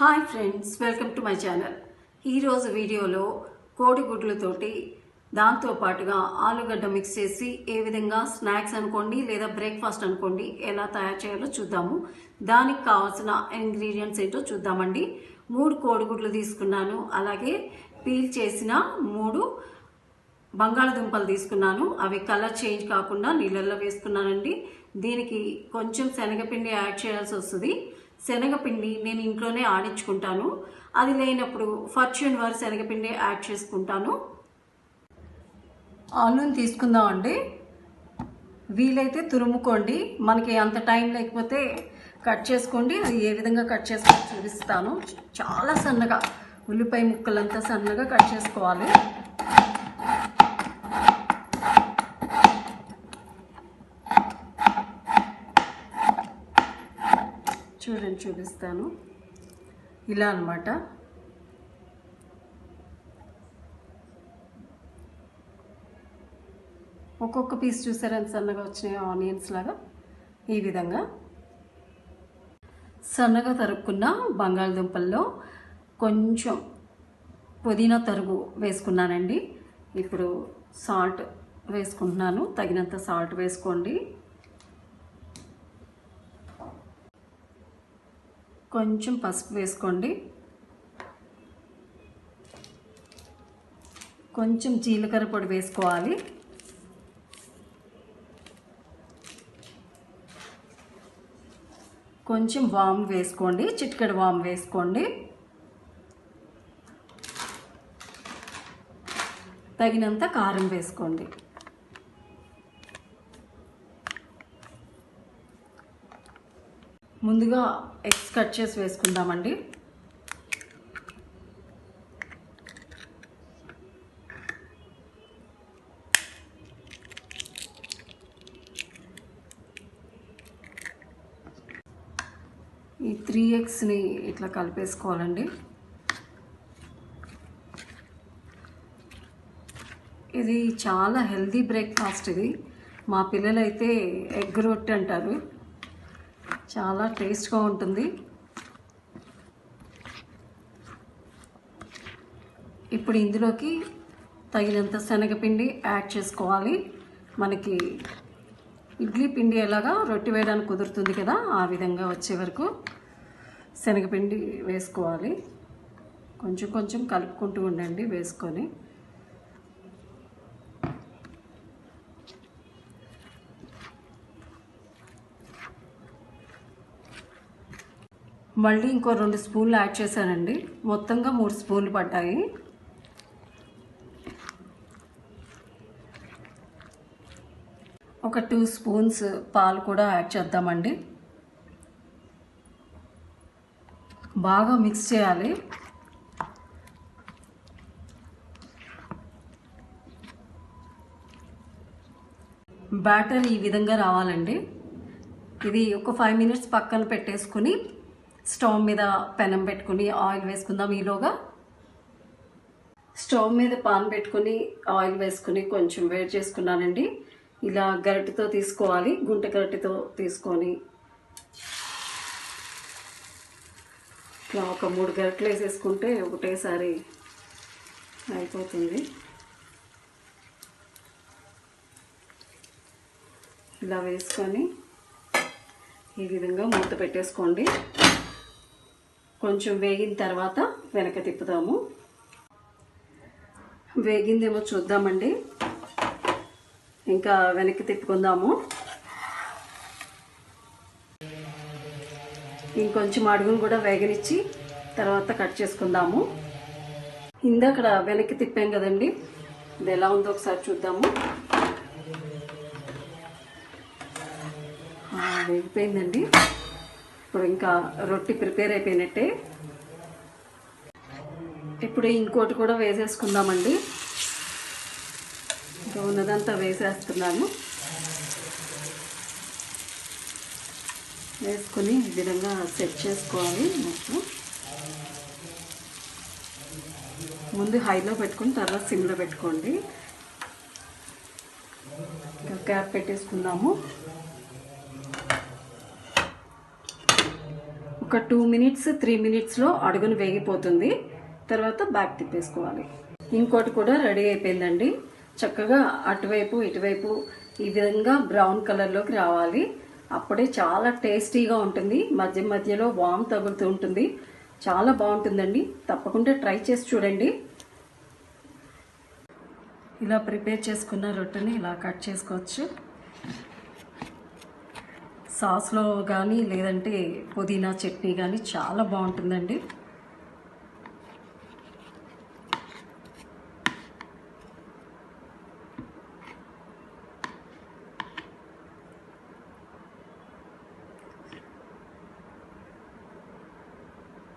Hi friends welcome to my channel. ఈరోజు వీడియోలో కోడిగుడ్లతోటి దాంతో పాటుగా ఆలుగడ్డ మిక్స్ చేసి ఏ విధంగా స్నాక్స్ అనుకోండి లేదా బ్రేక్ఫాస్ట్ అనుకోండి ఎలా తయారు చేయాలో చూద్దాము. దానికి కావాల్సిన ఇంగ్రీడియంట్స్ ఏంటో చూద్దామండి. మూడు కోడిగుడ్లు తీసుకున్నాను. అలాగే పీల్ చేసిన మూడు బంగాళదుంపలు తీసుకున్నాను. అవి కలర్ చేంజ్ కాకుండా నీళ్ళల్లో వేసుకున్నానండి. దీనికి కొంచెం శనగపిండి యాడ్ చేయాల్సి వస్తుంది. శనగపిండి నేను ఇంట్లోనే ఆడించుకుంటాను. అది లేనప్పుడు ఫర్చ్యూన్ వారి శనగపిండి యాడ్ చేసుకుంటాను. ఆలూని తీసుకుందామండి. వీలైతే తురుముకోండి. మనకి అంత టైం లేకపోతే కట్ చేసుకోండి. అది ఏ విధంగా కట్ చేసుకో చూపిస్తాను. చాలా సన్నగా ఉల్లిపాయ ముక్కలంతా సన్నగా కట్ చేసుకోవాలి. చూడండి చూపిస్తాను. ఇలా అనమాట ఒక్కొక్క పీస్ చూసారా? ఎంత సన్నగా వచ్చినాయి ఆనియన్స్ లాగా. ఈ విధంగా. సన్నగా తరుక్కున్న బంగాళదుంపల్లో కొంచెం పుదీనా తరుగు వేసుకున్నానండి. ఇప్పుడు సాల్ట్ వేసుకుంటున్నాను. తగినంత సాల్ట్ వేసుకోండి. కొంచెం పసుపు వేసుకోండి. కొంచెం జీలకర్ర పొడి వేసుకోవాలి. కొంచెం వామ్ వేసుకోండి. చిటికెడు వామ్ వేసుకోండి. తగినంత కారం వేసుకోండి. ముందుగా ఎగ్స్ కట్ చేసి వేసుకుందామండి. ఈ త్రీ ఎగ్స్ని ఇట్లా కలిపేసుకోవాలండి. ఇది చాలా హెల్దీ బ్రేక్ఫాస్ట్ ఇది. మా పిల్లలైతే ఎగ్ రొట్టె అంటారు. చాలా టేస్ట్గా ఉంటుంది. ఇప్పుడు ఇందులోకి తగినంత శనగపిండి యాడ్ చేసుకోవాలి. మనకి ఇడ్లీ పిండి ఎలాగా రొట్టె వేయడానికి కుదురుతుంది కదా ఆ విధంగా వచ్చే వరకు శనగపిండి వేసుకోవాలి. కొంచెం కొంచెం కలుపుకుంటూ ఉండండి వేసుకొని. మళ్ళీ ఇంకో రెండు స్పూన్లు యాడ్ చేశానండి. మొత్తంగా మూడు స్పూన్లు పడ్డాయి. ఒక టూ స్పూన్స్ పాలు కూడా యాడ్ చేద్దామండి. బాగా మిక్స్ చేయాలి. బ్యాటర్ ఈ విధంగా రావాలండి. ఇది ఒక ఫైవ్ మినిట్స్ పక్కన పెట్టేసుకుని స్టవ్ మీద పెనం పెట్టుకుని ఆయిల్ వేసుకుందాం ఈలోగా. స్టవ్ మీద పాన్ పెట్టుకుని ఆయిల్ వేసుకుని కొంచెం వేడి చేసుకున్నానండి. ఇలా గరిటెతో తీసుకోవాలి గుంట గరిటెతో తీసుకొని. ఇట్లా ఒక మూడు గరిటెలు వేసేసుకుంటే ఒకటేసారి అయిపోతుంది. ఇలా వేసుకొని ఈ విధంగా మూత పెట్టేసుకోండి. కొంచెం వేగిన తర్వాత వెనక తిప్పుదాము వేగిందేమో చూద్దామండి. ఇంకా వెనక్కి తిప్పుకుందాము. ఇంకొంచెం అడుగును కూడా వేగనిచ్చి తర్వాత కట్ చేసుకుందాము. ఇందాక వెనక్కి తిప్పాం కదండి. ఇది ఎలా ఉందో ఒకసారి చూద్దాము. వేగిపోయిందండి. ఇప్పుడు ఇంకా రొట్టి ప్రిపేర్ అయిపోయినట్టే. ఇప్పుడు ఇంకోటి కూడా వేసేసుకుందామండి. ఇంకా ఉన్నదంతా వేసేస్తున్నాను. వేసుకొని ఈ విధంగా సెట్ చేసుకోవాలి మొత్తం. ముందు హైలో పెట్టుకుని తర్వాత సిమ్లో పెట్టుకోండి. ఇంకా క్యాప్ పెట్టేసుకుందాము. ఒక టూ మినిట్స్ త్రీ మినిట్స్లో అడుగును వేగిపోతుంది. తర్వాత బ్యాక్ తిప్పేసుకోవాలి. ఇంకోటి కూడా రెడీ అయిపోయిందండి. చక్కగా అటువైపు ఇటువైపు ఈ విధంగా బ్రౌన్ కలర్లోకి రావాలి. అప్పుడే చాలా టేస్టీగా ఉంటుంది. మధ్య మధ్యలో వామ్ తగులుతూ ఉంటుంది. చాలా బాగుంటుందండి. తప్పకుండా ట్రై చేసి చూడండి. ఇలా ప్రిపేర్ చేసుకున్న రొట్టెని ఇలా కట్ చేసుకోవచ్చు. సాస్లో కానీ లేదంటే పుదీనా చట్నీ కానీ చాలా బాగుంటుందండి.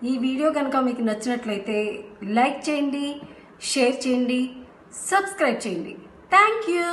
ఈ వీడియో కనుక మీకు నచ్చినట్లయితే లైక్ చేయండి షేర్ చేయండి సబ్స్క్రైబ్ చేయండి. Thank you!